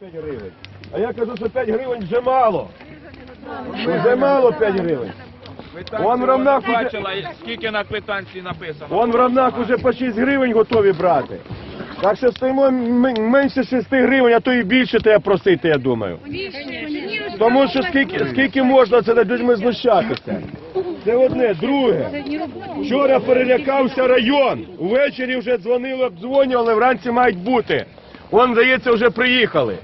5 гривень. А я кажу, що 5 гривень вже мало. Вже мало 5 гривень. Он в Равнах уже- скільки на квитанції написано. Вон в равнах уже по 6 гривень готові брати. Так що стоїмо менше 6 гривень, а то і більше треба просити, я думаю. Тому що скільки, скільки можна це над людьми знущатися? Це одне, друге. Вчора перелякався район. Увечері вже дзвонили, обдзвонювали, вранці мають бути. Вон, здається, вже приїхали.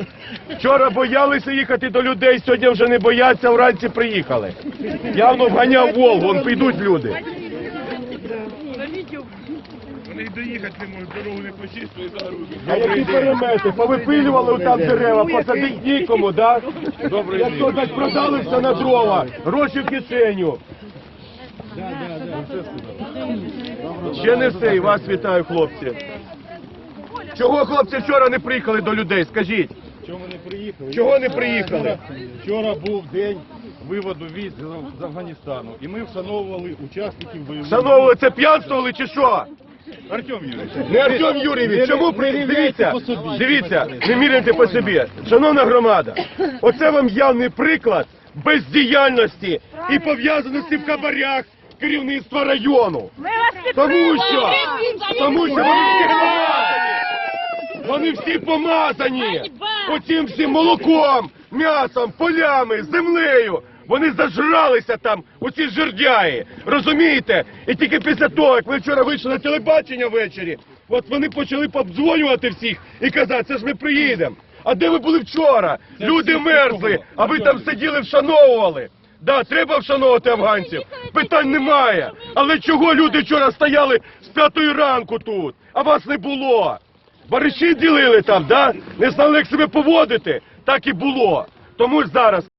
Вчора боялися їхати до людей, сьогодні вже не бояться, вранці приїхали. Явно вганяв Волгу, вон підуть люди. Вони й доїхати не можуть, дорогу не почистили, загрузили. А які перемети? Повипилювали там дерева, посадить нікому, да? Добрий Як то так продали все на дрова, гроші в кишеню. Ще не все, і вас вітаю, хлопці. Чого хлопці вчора не приїхали до людей, скажіть? Чому не приїхали? Чого не приїхали? Вчора був день виводу військ з- Афганістану, і ми вшановували учасників бойових. Шановні, це п'янствували чи що? Артем Юрійович, Не Артем Юрійович, чому при... дивіться, по дивіться, не міряйте по собі. Шановна громада, оце вам явний приклад бездіяльності і пов'язаності в кабарях керівництва району. Тому що, тому що вони всі. Вони всі помазані оцим всім молоком, м'ясом, полями, землею. Вони зажралися там, оці жердяї, розумієте? І тільки після того, як ви вчора вийшли на телебачення ввечері, от вони почали обдзвонювати всіх і казати, це ж ми приїдемо. А де ви були вчора? Люди мерзли, а ви там сиділи, вшановували. Да, треба вшановувати афганців. Питань немає. Але чого люди вчора стояли з п'ятої ранку тут, а вас не було? Бариші ділили там, да? Не знали, як себе поводити. Так і було. Тому зараз.